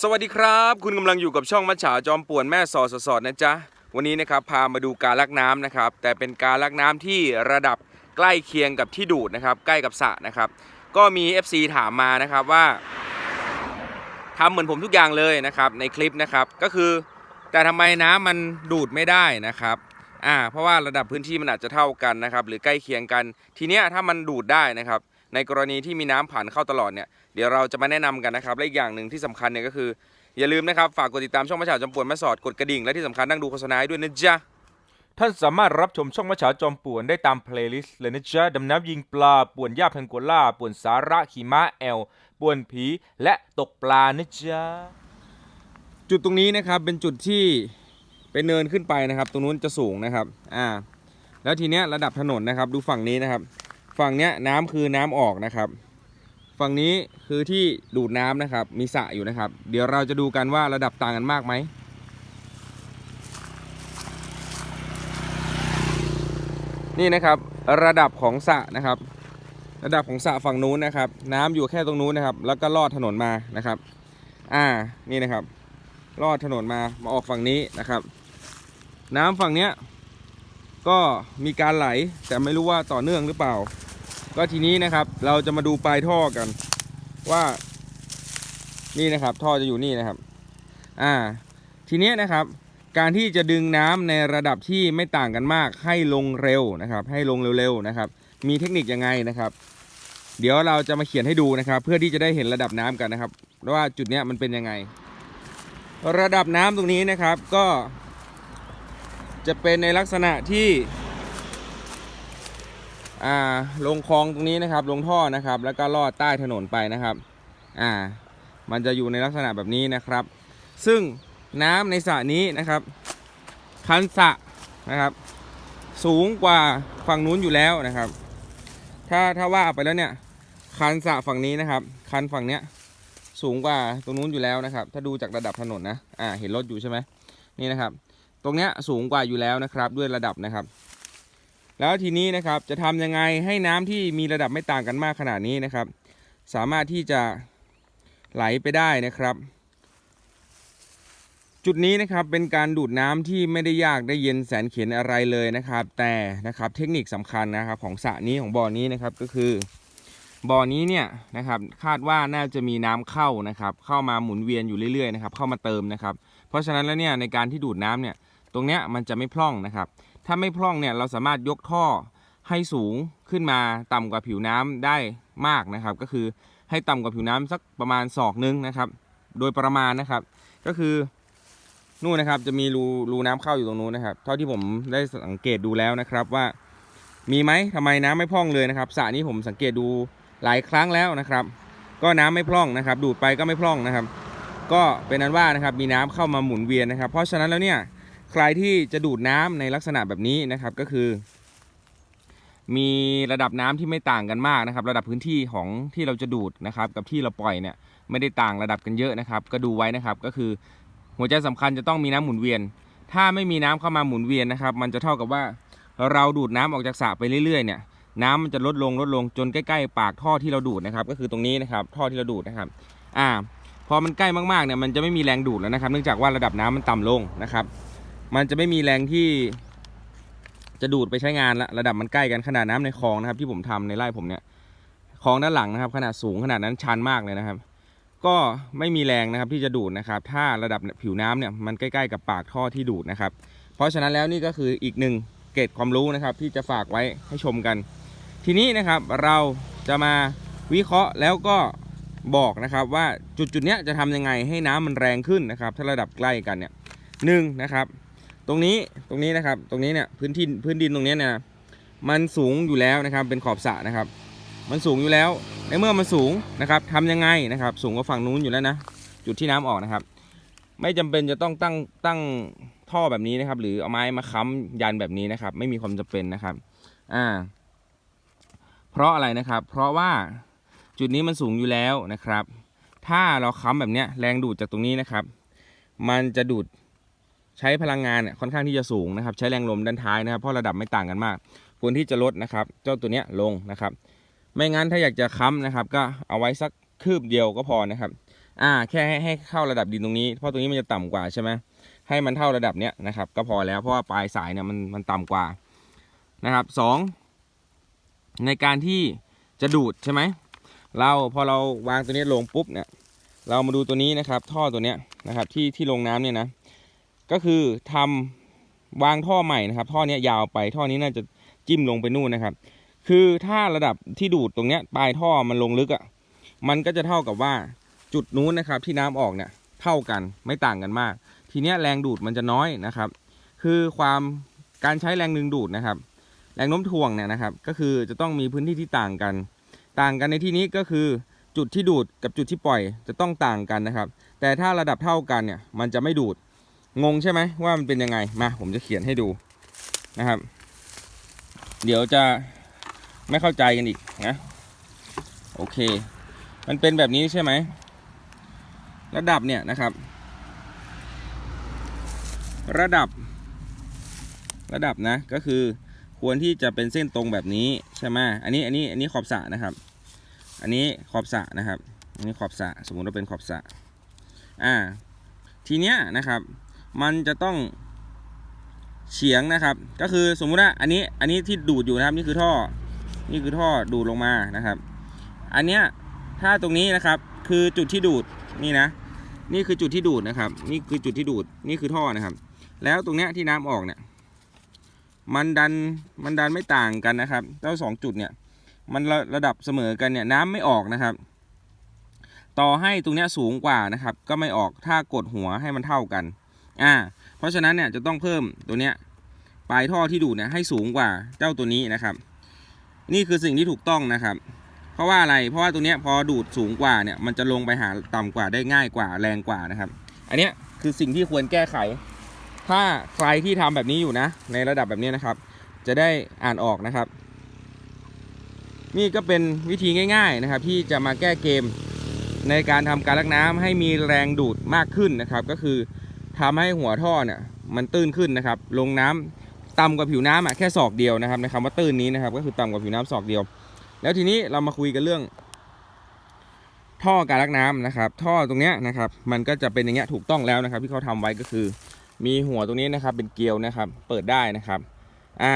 สวัสดีครับ คุณกำลังอยู่กับช่องมัจฉาจอมป่วนแม่สอดสอดนะจ๊ะ วันนี้นะครับพามาดูการลักน้ำนะครับ แต่เป็นการลักน้ำที่ระดับใกล้เคียงกับที่ดูดนะครับ ใกล้กับสระนะครับ ก็มี FC ถามมานะครับว่าทำเหมือนผมทุกอย่างเลยนะครับ ในคลิปนะครับ ก็คือ แต่ทำไมน้ำมันดูดไม่ได้นะครับอ่าเพราะว่าระดับพื้นที่มันอาจจะเท่ากันนะครับ หรือใกล้เคียงกัน ทีเนี้ยถ้ามันดูดได้นะครับ ในกรณีที่มีน้ำผ่านเข้าตลอดเนี่ยเดี๋ยวเราจะมาแนะนำกันนะครับ และอีกอย่างหนึ่งที่สำคัญเนี่ยก็คือ อย่าลืมนะครับฝากกดติดตามช่องมะฉาจอมป่วนแม่สอดกดกระดิ่งและที่สำคัญนั่งดูโฆษณาให้ด้วยนะจ๊ะท่านสามารถรับชมช่องมะฉาจอมป่วนได้ตามเพลย์ลิสต์เลยนะจ๊ะดำน้ำยิงปลาป่วนหญ้าแพงโกล่าป่วนสาระขี่ม้าแอลป่วนผีและตกปลานะจ๊ะจุดตรงนี้นะครับเป็นจุดที่เป็นเนินขึ้นไปนะครับ ตรงนู้นจะสูงนะครับอ่าแล้วทีเนี้ยระดับถนนนะครับ ดูฝั่งนี้นะครับ ฝั่งเนี้ยน้ำคือน้ำออกนะครับ ฝั่งนี้คือที่ดูดน้ำนะครับ มีสระอยู่นะครับ เดี๋ยวเราจะดูกันว่าระดับต่างกันมากไหมนี่นะครับระดับของสระนะครับ ระดับของสระฝั่งนู้นนะครับ น้ำอยู่แค่ตรงนู้นนะครับ แล้วก็ลอดถนนมานะครับ อ่านี่นะครับ ลอดถนนมามาออกฝั่งนี้นะครับ น้ำฝั่งเนี้ยก็มีการไหลแต่ไม่รู้ว่าต่อเนื่องหรือเปล่า ก็ทีนี้นะครับเราจะมาดูปลายท่อกัน ว่า นี่นะครับ ท่อจะอยู่นี่นะครับ อ่า ทีเนี้ยนะครับ การที่จะดึงน้ำในระดับที่ไม่ต่างกันมาก ให้ลงเร็วนะครับ ให้ลงเร็วๆนะครับ มีเทคนิคยังไงนะครับ เดี๋ยวเราจะมาเขียนให้ดูนะครับ เพื่อที่จะได้เห็นระดับน้ำกันนะครับว่าจุดเนี้ยมันเป็นยังไง ระดับน้ำตรงนี้นะครับก็จะเป็นในลักษณะที่ อ่าลงคลองตรงนี้นะครับ ลงท่อนะครับ แล้วก็ลอดใต้ถนนไปนะครับ อ่า มันจะอยู่ในลักษณะแบบนี้นะครับ ซึ่งน้ำในสระนี้นะครับ คันสระนะครับ สูงกว่าฝั่งนู้นอยู่แล้วนะครับ ถ้าถ้าว่าไปแล้วเนี่ย คันสระฝั่งนี้นะครับ คันฝั่งเนี้ยสูงกว่าตรงนู้นอยู่แล้วนะครับ ถ้าดูจากระดับถนนนะ อ่า เห็นรถอยู่ใช่ไหมนี่นะครับ ตรงเนี้ยสูงกว่าอยู่แล้วนะครับ ด้วยระดับนะครับ แล้วทีนี้นะครับจะทำยังไงให้น้ำที่มีระดับไม่ต่างกันมากขนาดนี้นะครับ สามารถที่จะไหลไปได้นะครับ จุดนี้นะครับเป็นการดูดน้ำที่ไม่ได้ยากได้เย็นแสนเข็ญอะไรเลยนะครับ แต่นะครับเทคนิคสำคัญนะครับของสระนี้ของบ่อนี้นะครับก็คือบ่อนี้เนี่ยนะครับคาดว่าน่าจะมีน้ำเข้านะครับ เข้ามาหมุนเวียนอยู่เรื่อยๆนะครับเข้ามาเติมนะครับ เพราะฉะนั้นแล้วเนี่ยในการที่ดูดน้ำเนี่ยตรงเนี้ยมันจะไม่พร่องนะครับ ถ้าไม่พร่องเนี่ยเราสามารถยกท่อให้สูงขึ้นมาต่ำกว่าผิวน้ำได้มากนะครับ ก็คือให้ต่ำกว่าผิวน้ำสักประมาณศอกนึงนะครับ โดยประมาณนะครับ ก็คือนู่นนะครับจะมีรูรูน้ำเข้าอยู่ตรงนู้นนะครับ เท่าที่ผมได้สังเกตดูแล้วนะครับว่ามีไหมทำไมน้ำไม่พร่องเลยนะครับสระนี้ผมสังเกตดูหลายครั้งแล้วนะครับ ก็น้ำไม่พร่องนะครับ ดูดไปก็ไม่พร่องนะครับ ก็เป็นนั้นว่านะครับมีน้ำเข้ามาหมุนเวียนนะครับ เพราะฉะนั้นแล้วเนี่ย ใครที่จะดูดน้ำในลักษณะแบบนี้นะครับก็คือ มีระดับน้ำที่ไม่ต่างกันมากนะครับ ระดับพื้นที่ของที่เราจะดูดนะครับ กับที่เราปล่อยเนี่ยไม่ได้ต่างระดับกันเยอะนะครับ ก็ดูไว้นะครับก็คือ หัวใจสำคัญจะต้องมีน้ำหมุนเวียน ถ้าไม่มีน้ำเข้ามาหมุนเวียนนะครับ มันจะเท่ากับว่าเราดูดน้ำออกจากสระไปเรื่อยๆเนี่ยน้ำมันจะลดลงลดลงจนใกล้ๆปากท่อที่เราดูดนะครับ ก็คือตรงนี้นะครับ ท่อที่เราดูดนะครับอ่าพอมันใกล้มากๆเนี่ยมันจะไม่มีแรงดูดแล้วนะครับ เนื่องจากว่าระดับน้ำมันต่ำลงนะครับ มันจะไม่มีแรงที่จะดูดไปใช้งานละระดับมันใกล้กันขนาดน้ำในคลองนะครับที่ผมทำในไร่ผมเนี่ยคลองด้านหลังนะครับ ขนาดสูงขนาดนั้นชันมากเลยนะครับ ก็ไม่มีแรงนะครับที่จะดูดนะครับ ถ้าระดับผิวน้ำเนี่ยมันใกล้ๆกับปากท่อที่ดูดนะครับ เพราะฉะนั้นแล้วนี่ก็คืออีกหนึ่งเกร็ดความรู้นะครับ ที่จะฝากไว้ให้ชมกัน ทีนี้นะครับเราจะมาวิเคราะห์แล้วก็บอกนะครับว่าจุดจุดๆเนี้ยจะทำยังไงให้น้ำมันแรงขึ้นนะครับ ถ้าระดับใกล้กันเนี่ยหนึ่งนะครับ ตรงนี้ตรงนี้นะครับ ตรงนี้เนี่ยพื้นที่พื้นดินตรงนี้เนี่ยมันสูงอยู่แล้วนะครับ เป็นขอบสระนะครับ มันสูงอยู่แล้วในเมื่อมันสูงนะครับทำยังไงนะครับ สูงกว่าฝั่งนู้นอยู่แล้วนะจุดที่น้ำออกนะครับ ไม่จำเป็นจะต้องตั้งตั้งท่อแบบนี้นะครับ หรือเอาไม้มาค้ำยันแบบนี้นะครับ ไม่มีความจำเป็นนะครับ อ่า เพราะอะไรนะครับ เพราะว่าจุดนี้มันสูงอยู่แล้วนะครับ ถ้าเราค้ำแบบเนี้ยแรงดูดจากตรงนี้นะครับ มันจะดูด ใช้พลังงานเนี่ยค่อนข้างที่จะสูงนะครับ ใช้แรงลมด้านท้ายนะครับ เพราะระดับไม่ต่างกันมาก ควรที่จะลดนะครับ เจ้าตัวเนี้ยลงนะครับ ไม่งั้นถ้าอยากจะค้ำนะครับ ก็เอาไว้สักคืบเดียวก็พอนะครับ อ่า แค่ให้ให้เข้าระดับดินตรงนี้ เพราะตรงนี้มันจะต่ำกว่าใช่ไหมให้มันเท่าระดับเนี้ยนะครับ ก็พอแล้ว เพราะว่าปลายสายเนี่ยมันมันต่ำกว่านะครับสองในการที่จะดูดใช่ไหม เราพอเราวางตัวนี้ลงปุ๊บเนี่ย เรามาดูตัวนี้นะครับ ท่อตัวเนี้ยนะครับ ที่ที่ลงน้ำเนี่ยนะ ก็คือทำวางท่อใหม่นะครับ ท่อเนี้ยยาวไปท่อนี้น่าจะจิ้มลงไปนู่นนะครับ คือถ้าระดับที่ดูดตรงเนี้ยปลายท่อมันลงลึกอะ่ะมันก็จะเท่ากับว่าจุดนู้นนะครับ ที่น้ำออกเนี่ยเท่ากันไม่ต่างกันมาก ทีเนี้ยแรงดูดมันจะน้อยนะครับ คือความการใช้แรงดึงดูดนะครับ แรงโน้มถ่วงเนี่ยนะครับ ก็คือจะต้องมีพื้นที่ที่ต่างกัน ต่างกันในที่นี้ก็คือจุดที่ดูดกับจุดที่ปล่อยจะต้องต่างกันนะครับ แต่ถ้าระดับเท่ากันเนี่ยมันจะไม่ดูด งงใช่ไหมว่ามันเป็นยังไงมาผมจะเขียนให้ดูนะครับ เดี๋ยวจะไม่เข้าใจกันอีกนะโอเค มันเป็นแบบนี้ใช่ไหมระดับเนี่ยนะครับ ระดับ ระดับนะก็คือควรที่จะเป็นเส้นตรงแบบนี้ใช่ไหมอันนี้อันนี้อันนี้ขอบสระนะครับ อันนี้ขอบสระนะครับอันนี้ขอบสระสมมุติว่าเป็นขอบสระอ่า ทีเนี้ยนะครับ มันจะต้องเฉียงนะครับ ก็คือสมมุติว่าอันนี้อันนี้ที่ดูดอยู่นะครับนี่คือท่อ นี่คือท่อดูดลงมานะครับ อันเนี้ยถ้าตรงนี้นะครับคือจุดที่ดูดนี่นะ นี่คือจุดที่ดูดนะครับ นี่คือจุดที่ดูดนี่คือท่อนะครับ แล้วตรงเนี้ยที่น้ำออกเนี่ยมันดันมันดันไม่ต่างกันนะครับเจ้าสองจุดเนี่ยมันระระดับเสมอกันเนี่ยน้ำไม่ออกนะครับ ต่อให้ตรงเนี้ยสูงกว่านะครับ ก็ไม่ออกถ้ากดหัวให้มันเท่ากัน อ่า เพราะฉะนั้นเนี่ยจะต้องเพิ่มตัวเนี้ยปลายท่อที่ดูดเนี่ยให้สูงกว่าเจ้าตัวนี้นะครับ นี่คือสิ่งที่ถูกต้องนะครับ เพราะว่าอะไร เพราะว่าตัวเนี้ยพอดูดสูงกว่าเนี่ยมันจะลงไปหาต่ำกว่าได้ง่ายกว่าแรงกว่านะครับ อันเนี้ยคือสิ่งที่ควรแก้ไข ถ้าใครที่ทำแบบนี้อยู่นะ ในระดับแบบนี้นะครับ จะได้อ่านออกนะครับ นี่ก็เป็นวิธีง่าย ๆนะครับ ที่จะมาแก้เกมในการทำการลักน้ำให้มีแรงดูดมากขึ้นนะครับ ก็คือ ทำให้หัวท่อเนี่ยมันตื้นขึ้นนะครับ ลงน้ำต่ำกว่าผิวน้ำอะแค่ศอกเดียวนะครับในคำว่าตื้นนี้นะครับ ก็คือต่ำกว่าผิวน้ำศอกเดียว แล้วทีนี้เรามาคุยกันเรื่อง ท่อการลักน้ำนะครับ ท่อตรงเนี้ยนะครับ มันก็จะเป็นอย่างเงี้ยถูกต้องแล้วนะครับ ที่เขาทำไว้ก็คือ มีหัวตรงนี้นะครับ เป็นเกลียวนะครับ เปิดได้นะครับ อ่า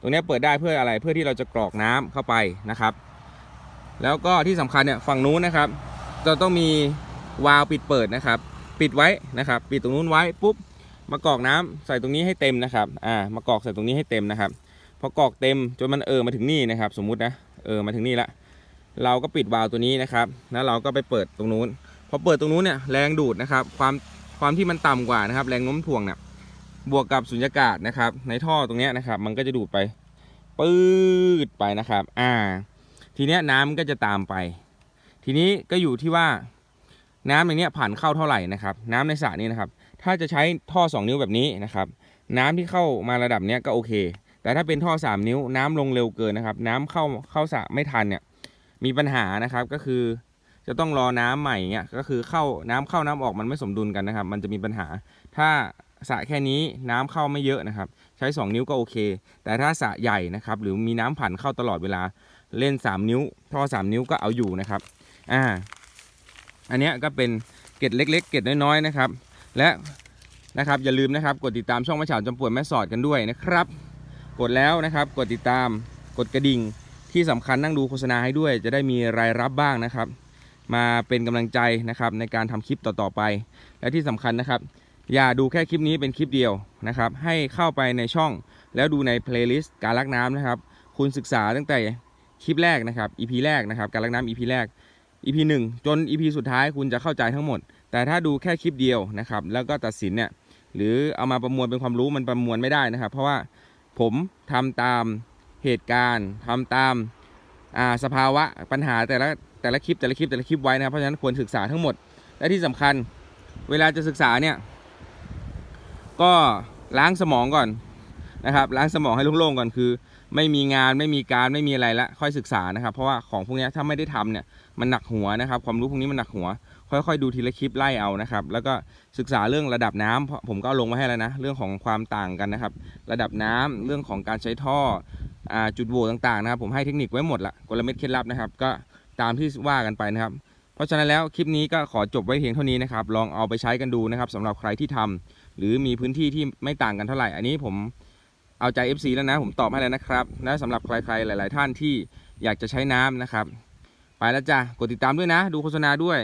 ตรงเนี้ยเปิดได้เพื่ออะไรเพื่อที่เราจะกรอกน้ำเข้าไปนะครับ แล้วก็ที่สำคัญเนี่ยฝั่งนู้นนะครับจะต้องมีวาล์วปิดเปิดนะครับ ปิดไว้นะครับ ปิดตรงนู้นไว้ปุ๊บมากรอกน้ำใส่ตรงนี้ให้เต็มนะครับ อ่ามากรอกใส่ตรงนี้ให้เต็มนะครับ พอกรอกเต็มจนมันเออมาถึงนี่นะครับ สมมุตินะเออมาถึงนี่ละ เราก็ปิดวาล์วตัวนี้นะครับแล้วเราก็ไปเปิดตรงนู้น พอเปิดตรงนู้นเนี่ยแรงดูดนะครับ ความความที่มันต่ำกว่านะครับ แรงโน้มถ่วงเนี่ยบวกกับสุญญากาศนะครับ ในท่อตรงนี้นะครับ มันก็จะดูดไปปื๊ดไปนะครับ อ่า ทีเนี้ยน้ำก็จะตามไป ทีนี้ก็อยู่ที่ว่า น้ำในนี้ผ่านเข้าเท่าไหร่นะครับ น้ำในสระนี้นะครับ ถ้าจะใช้ท่อ 2 นิ้วแบบนี้นะครับ น้ำที่เข้ามาระดับนี้ก็โอเค แต่ถ้าเป็นท่อ 3 นิ้ว น้ำลงเร็วเกินนะครับ น้ำเข้าเข้าสระไม่ทันเนี่ยมีปัญหานะครับก็คือจะต้องรอน้ำใหม่เงี้ยก็คือเข้าน้ำเข้าน้ำออกมันไม่สมดุลกันนะครับ มันจะมีปัญหา ถ้าสระแค่นี้น้ำเข้าไม่เยอะนะครับ ใช้ 2 นิ้วก็โอเค แต่ถ้าสระใหญ่นะครับ หรือมีน้ำผ่านเข้าตลอดเวลา เล่น 3 นิ้ว ท่อ 3 นิ้วก็เอาอยู่นะครับ อ่า อันนี้ก็เป็นเกร็ดเล็ก ๆ เกร็ดน้อยๆนะครับ และนะครับอย่าลืมนะครับ กดติดตามช่องมะฉาวจำปวดแม่สอดกันด้วยนะครับ กดแล้วนะครับ กดติดตามกดกระดิ่งที่สำคัญนั่งดูโฆษณาให้ด้วย จะได้มีรายรับบ้างนะครับ มาเป็นกำลังใจนะครับในการทำคลิปต่อๆไป และที่สำคัญนะครับ อย่าดูแค่คลิปนี้เป็นคลิปเดียวนะครับ ให้เข้าไปในช่องแล้วดูในเพลย์ลิสต์การลักน้ำนะครับ คุณศึกษาตั้งแต่คลิปแรกนะครับ EP แรกนะครับ การลักน้ำ EP แรก EP 1 จน EP สุดท้ายคุณจะเข้าใจทั้งหมด แต่ถ้าดูแค่คลิปเดียวนะครับ แล้วก็ตัดสินเนี่ย หรือเอามาประมวลเป็นความรู้มันประมวลไม่ได้นะครับ เพราะว่าผมทำตามเหตุการณ์ทำตามอ่าสภาวะปัญหาแต่ละแต่ละคลิปแต่ละคลิปแต่ละคลิปไว้นะครับ เพราะฉะนั้นควรศึกษาทั้งหมด และที่สำคัญเวลาจะศึกษาเนี่ย ก็ล้างสมองก่อน นะครับล้างสมองให้โล่งๆก่อนคือ ไม่มีงานไม่มีการไม่มีอะไรละค่อยศึกษานะครับ เพราะว่าของพวกนี้ถ้าไม่ได้ทำเนี่ยมันหนักหัวนะครับ ความรู้พวกนี้มันหนักหัว ค่อยๆ ดูทีละคลิปไล่เอานะครับ แล้วก็ศึกษาเรื่องระดับน้ำเพราะผมก็ลงมาให้แล้วนะ เรื่องของความต่างกันนะครับ ระดับน้ำเรื่องของการใช้ท่ออจุดโหว่ต่างๆนะครับ ผมให้เทคนิคไว้หมดละกลเม็ดเคล็ดลับนะครับ ก็ตามที่ว่ากันไปนะครับ เพราะฉะนั้นแล้วคลิปนี้ก็ขอจบไว้เพียงเท่านี้นะครับ ลองเอาไปใช้กันดูนะครับสำหรับใครที่ทำหรือมีพื้นที่ที่ไม่ต่างกันเท่าไหร่ อันนี้ผม เอาใจ FC แล้วนะ ผมตอบให้แล้วนะครับและสำหรับใครๆหลาย ๆ ท่านที่อยากจะใช้น้ำนะครับ ไปแล้วจ้ะ กดติดตามด้วยนะ ดูโฆษณาด้วย